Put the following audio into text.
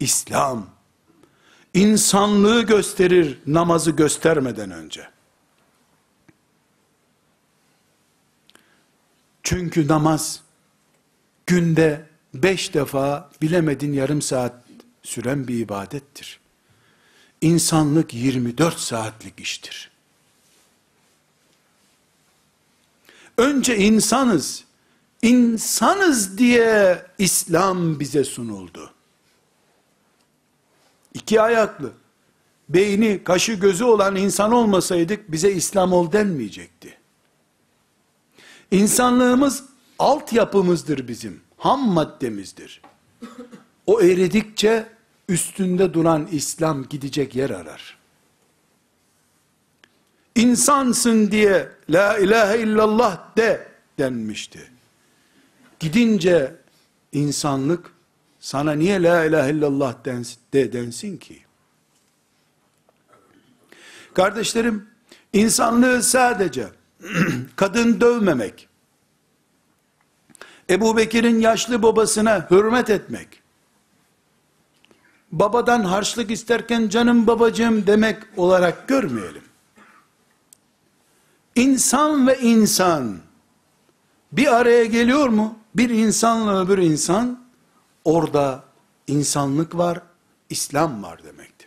İslam, insanlığı gösterir namazı göstermeden önce. Çünkü namaz, günde beş defa bilemedin yarım saat süren bir ibadettir. İnsanlık 24 saatlik iştir. Önce insanız, insanız diye İslam bize sunuldu. İki ayaklı, beyni, kaşı, gözü olan insan olmasaydık bize İslam ol denmeyecekti. İnsanlığımız altyapımızdır bizim, ham maddemizdir. O eridikçe üstünde duran İslam gidecek yer arar. İnsansın diye la ilahe illallah de denmişti. Gidince insanlık sana niye la ilahe illallah de densin ki? Kardeşlerim, insanlığı sadece kadın dövmemek, Ebu Bekir'in yaşlı babasına hürmet etmek, babadan harçlık isterken canım babacığım demek olarak görmeyelim. İnsan ve insan bir araya geliyor mu? Bir insanla öbür insan orada insanlık var, İslam var demektir.